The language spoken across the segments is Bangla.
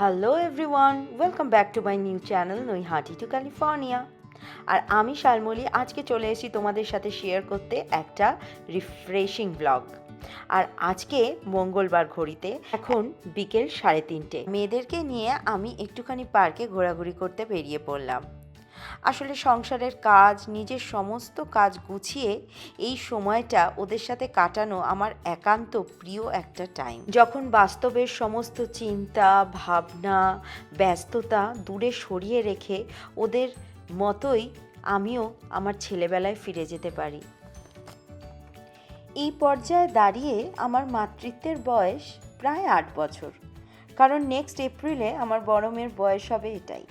Hello everyone welcome back to my new channel নই হাটি টু ক্যালিফোর্নিয়া আর আমি শালমলি, আজকে চলে এসেছি তোমাদের সাথে শেয়ার করতে একটা রিফ্রেশিং ব্লগ আর আজকে মঙ্গলবার ঘড়িতে, এখন বিকেল সাড়ে তিনটে। মেয়েদেরকে নিয়ে আমি একটুখানি পার্কে ঘোরাঘুরি করতে বেরিয়ে পড়লাম। আসলে সংসারের কাজ, নিজের সমস্ত কাজ গুছিয়ে এই সময়টা ওদের সাথে কাটানো আমার একান্ত প্রিয় একটা টাইম যখন বাস্তবের সমস্ত চিন্তা, ভাবনা, ব্যস্ততা দূরে সরিয়ে রেখে ওদের মতোই আমিও আমার ছেলেবেলায় ফিরে যেতে পারি। এই পর্যায়ে দাঁড়িয়ে আমার মাতৃত্বের বয়স প্রায় আট বছর। কারণ নেক্সট এপ্রিলে আমার বড় মেয়ের বয়স হবে এটাই।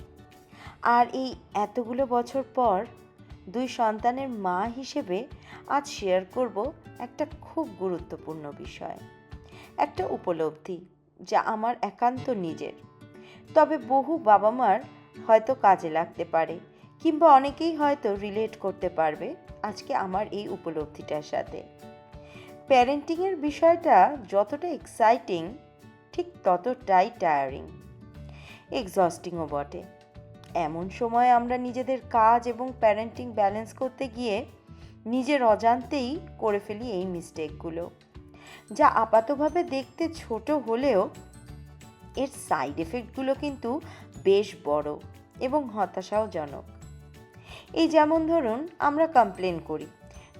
আর এই এতগুলো বছর পর দুই সন্তানের মা হিসেবে আজ শেয়ার করব একটা খুব গুরুত্বপূর্ণ বিষয়। একটা উপলব্ধি যা আমার একান্ত নিজের। তবে বহু বাবা মার হয়তো কাজে লাগতে পারে কিংবা অনেকেই হয়তো রিলেট করতে পারবে আজকে আমার এই উপলব্ধিটার সাথে। প্যারেন্টিংয়ের বিষয়টা যতটা এক্সাইটিং ঠিক ততটাই টায়ারিং এক্সস্টিংও বটে। এমন সময় আমরা নিজেদের কাজ এবং প্যারেন্টিং ব্যালেন্স করতে গিয়ে নিজের অজান্তেই করে ফেলি এই মিস্টেকগুলো যা আপাতভাবে দেখতে ছোট হলেও এর সাইড এফেক্টগুলো কিন্তু বেশ বড় এবং হতাশাওজনক এই যেমন ধরুন, আমরা কমপ্লেন করি।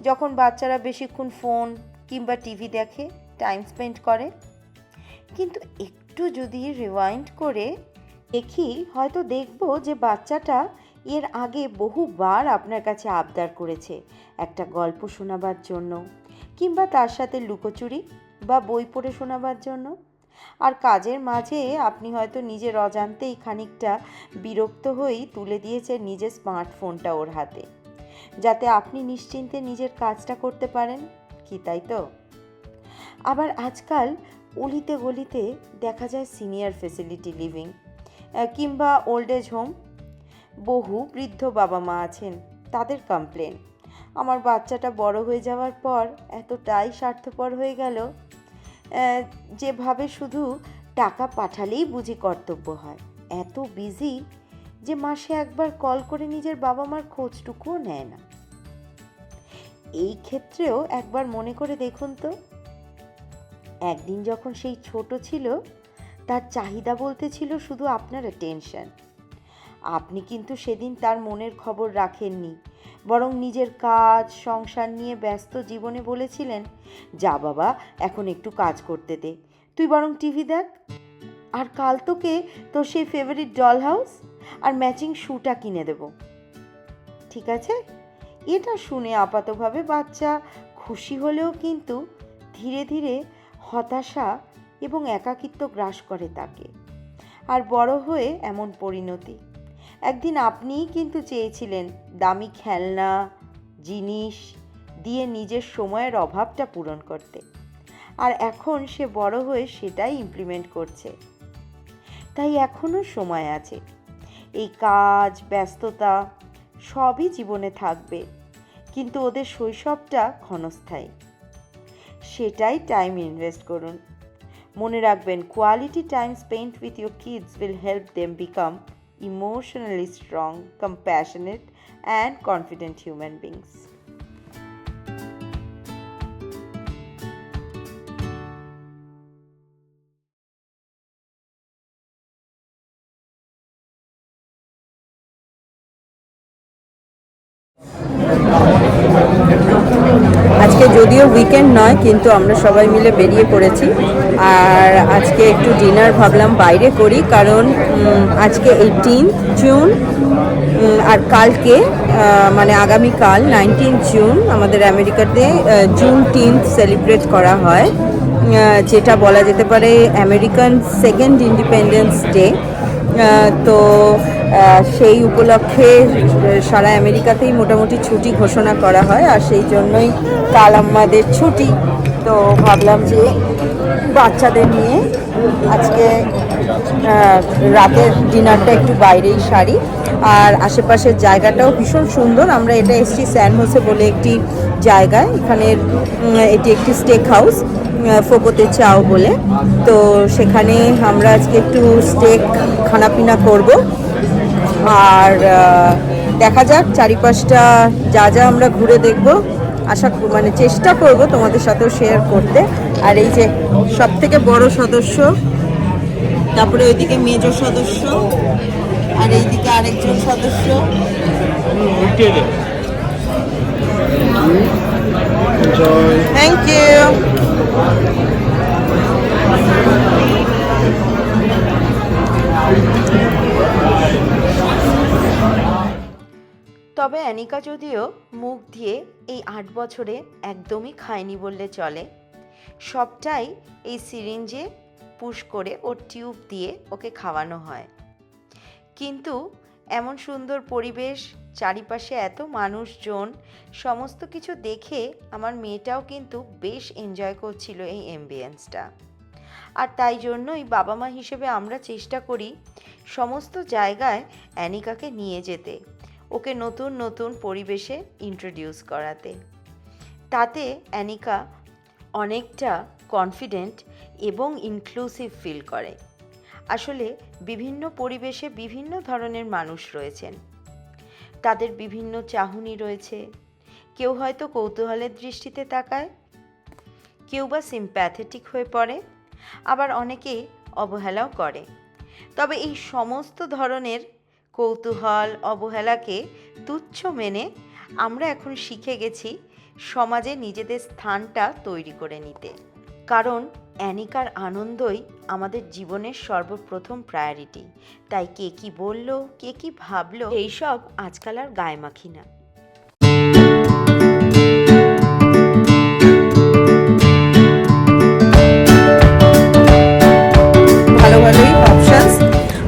যখন বাচ্চারা বেশিক্ষণ ফোন কিংবা টিভি দেখে টাইম স্পেন্ড করে। কিন্তু একটু যদি রিওয়াইন্ড করে দেখি হয়তো দেখব যে বাচ্চাটা এর আগে বহুবার আপনার কাছে আবদার করেছে একটা গল্প শোনাবার জন্য, কিংবা তার সাথে লুকোচুরি বা বই পড়ে শোনাবার জন্য। আর কাজের মাঝে আপনি হয়তো নিজের অজান্তেই খানিকটা বিরক্ত হয়েই তুলে দিয়েছেন নিজের স্মার্টফোনটা ওর হাতে। যাতে আপনি নিশ্চিন্তে নিজের কাজটা করতে পারেন, কি তাই তো? আবার আজকাল অলিতে গলিতে দেখা যায় সিনিয়র ফেসিলিটি লিভিং। কিংবা ওল্ড এজ হোম বহু বৃদ্ধ বাবা মা আছেন, তাদের কমপ্লেন আমার বাচ্চাটা বড় হয়ে যাওয়ার পর এতটাই স্বার্থপর হয়ে গেল যেভাবে শুধু টাকা পাঠালেই বুঝি কর্তব্য হয়। এত বিজি যে মাসে একবার কল করে নিজের বাবা মার খোঁজটুকুও নেয় না। এই ক্ষেত্রেও একবার মনে করে দেখুন তো। একদিন যখন সেই ছোট ছিল তার চাহিদা বলতে ছিল শুধু আপনার টেনশন আপনি কিন্তু সেদিন তার মনের খবর রাখেননি, বরং নিজের কাজ, সংসার নিয়ে ব্যস্ত জীবনে বলেছিলেন, যা বাবা, এখন একটু কাজ করতে দে। তুই বরং টিভি দেখ। আর কাল তোকে তোর সেই ফেভারিট ডল হাউস আর ম্যাচিং শ্যুটা কিনে দেব। ঠিক আছে? এটা শুনে আপাতভাবে বাচ্চা খুশি হলেও কিন্তু ধীরে ধীরে হতাশা এবং একাকিত্ব গ্রাস করে তাকে। আর বড় হয়ে এমন পরিণতি। একদিন আপনিই কিন্তু চেয়েছিলেন দামি খেলনা, জিনিস দিয়ে নিজের সময়ের অভাবটা পূরণ করতে। আর এখন সে বড় হয়ে সেটাই ইমপ্লিমেন্ট করছে। তাই এখনও সময় আছে। এই কাজ, ব্যস্ততা সবই জীবনে থাকবে, কিন্তু ওদের শৈশবটা ক্ষণস্থায়ী। সেটাই টাইম ইনভেস্ট করুন। মনে রাখবেন quality time spent with your kids will help them become emotionally strong compassionate and confident human beings weekend নয়, কিন্তু আমরা সবাই মিলে বেরিয়ে পড়েছি। আর আজকে একটু ডিনার ভাবলাম বাইরে করি, কারণ আজকে এইটিন জুন আর কালকে মানে আগামীকাল নাইনটিন জুন আমাদের আমেরিকাতে জুন টিন্থ সেলিব্রেট করা হয়। যেটা বলা যেতে পারে আমেরিকান সেকেন্ড ইন্ডিপেন্ডেন্স ডে তো সেই উপলক্ষে সারা আমেরিকাতেই মোটামুটি ছুটি ঘোষণা করা হয়, আর সেই জন্যই কাল আমাদের ছুটি। তো ভাবলাম যে বাচ্চাদের নিয়ে আজকে রাতের ডিনারটা একটু বাইরেই সারি। আর আশেপাশের জায়গাটাও ভীষণ সুন্দর। আমরা এটা এসছি স্যান হোসে বলে একটি জায়গায়। এখানের এটি একটি স্টেক হাউস ফোকোতে চাও বলে। তো সেখানে আমরা আজকে একটু স্টেক খানাপিনা করব। আর দেখা যাক চারিপাশটা যা যা আমরা ঘুরে দেখব। আশা মানে চেষ্টা করব তোমাদের সাথেও শেয়ার করতে। আর এই যে সব থেকে বড় সদস্য তারপরে ওইদিকে মেজ সদস্য আর এইদিকে আরেকজন সদস্য। থ্যাংক ইউ তবে অ্যানিকা যদিও মুখ দিয়ে এই আট বছরে একদমই খায়নি বললে চলে। সবটাই এই সিরিঞ্জে পুশ করে ওর টিউব দিয়ে ওকে খাওয়ানো হয়। কিন্তু এমন সুন্দর পরিবেশ, চারিপাশে এত মানুষজন, সমস্ত কিছু দেখে আমার মেয়েটাও কিন্তু বেশ এনজয় করছিল এই এমবিয়েন্সটা আর তাই জন্যই বাবা মা হিসেবে আমরা চেষ্টা করি সমস্ত জায়গায় অ্যানিকাকে নিয়ে যেতে। ওকে নতুন নতুন পরিবেশে ইন্ট্রোডিউস করাতে। তাতে অ্যানিকা অনেকটা কনফিডেন্ট এবং ইনক্লুসিভ ফিল করে। আসলে বিভিন্ন পরিবেশে বিভিন্ন ধরনের মানুষ রয়েছেন। তাদের বিভিন্ন চাহনি রয়েছে। কেউ হয়তো কৌতূহলের দৃষ্টিতে তাকায়, কেউ বা সিম্প্যাথেটিক হয়ে পড়ে, আবার অনেকে অবহেলাও করে। তবে এই সমস্ত ধরনের কৌতূহল অবহেলাকে তুচ্ছ মেনে আমরা এখন শিখে গেছি সমাজে নিজেদের স্থানটা তৈরি করে নিতে। কারণ অ্যানিকার আনন্দই আমাদের জীবনের সর্বপ্রথম প্রায়োরিটি তাই কে কী বলল, কে কী ভাবলো, এইসব আজকাল আর গায়ে মাখি না।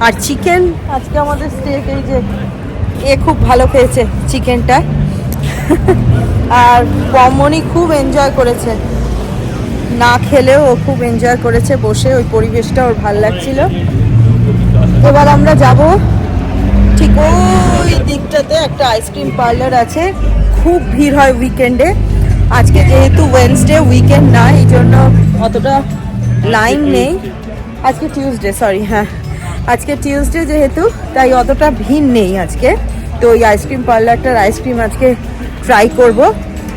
আর চিকেন আজকে আমাদের স্টেক এই যে, এ খুব ভালো খেয়েছে চিকেনটা আর পমনি খুব এনজয় করেছে। না খেলেও ও খুব এনজয় করেছে বসে, ওই পরিবেশটা ওর ভালো লাগছিল। এবার আমরা যাব, ঠিক ওই দিকটাতে একটা আইসক্রিম পার্লার আছে। খুব ভিড় হয় উইকেন্ডে আজকে যেহেতু ওয়েনসডে উইকেন্ড না এই জন্য অতটা লাইন নেই। আজকে টিউসডে সরি হ্যাঁ। আজকে টিউসডে যেহেতু, তাই অতটা ভিড় নেই আজকে। তো ওই আইসক্রিম পার্লারটার আইসক্রিম আজকে ট্রাই করব।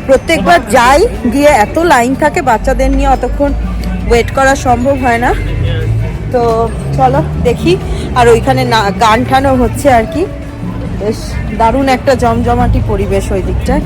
প্রত্যেকবার যাই, গিয়ে এত লাইন থাকে বাচ্চাদের নিয়ে, অতক্ষণ ওয়েট করা সম্ভব হয় না। তো চলো, দেখি। আর ওইখানে না গান টানও হচ্ছে আর কি। বেশ দারুণ একটা জমজমাটি পরিবেশ ওই দিকটায়।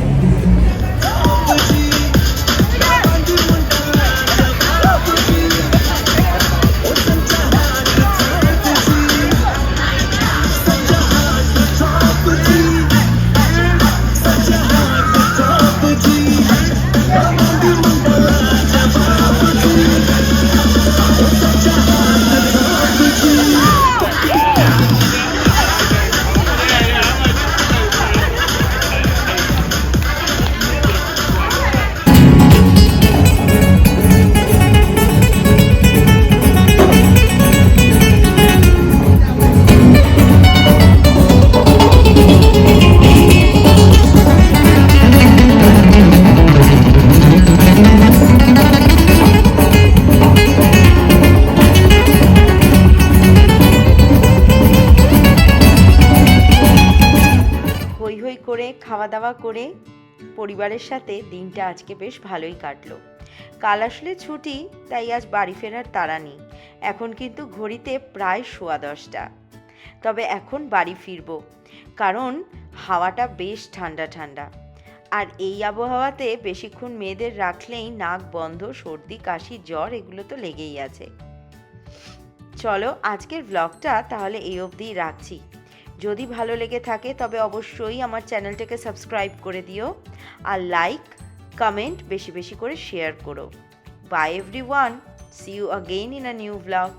খাওয়া দাওয়া করে পরিবারের সাথে দিনটা আজকে বেশ ভালোই কাটলো। কাল আসলে ছুটি, তাই আজ বাড়ি ফেরার তাড়া নেই। এখন কিন্তু ঘড়িতে প্রায় সোয়া দশটা। তবে এখন বাড়ি ফিরবো, কারণ হাওয়াটা বেশ ঠান্ডা ঠান্ডা। আর এই আবহাওয়াতে বেশিক্ষণ মেয়েদের রাখলেই নাক বন্ধ, সর্দি, কাশি, জ্বর, এগুলো তো লেগেই আছে। চলো আজকের ব্লগটা তাহলে এই অবধিই রাখছি। যদি ভালো লেগে থাকে, তবে অবশ্যই আমার চ্যানেলটাকে সাবস্ক্রাইব করে দিও আর লাইক, কমেন্ট বেশি বেশি করে শেয়ার করো। Bye everyone see you again in a new blog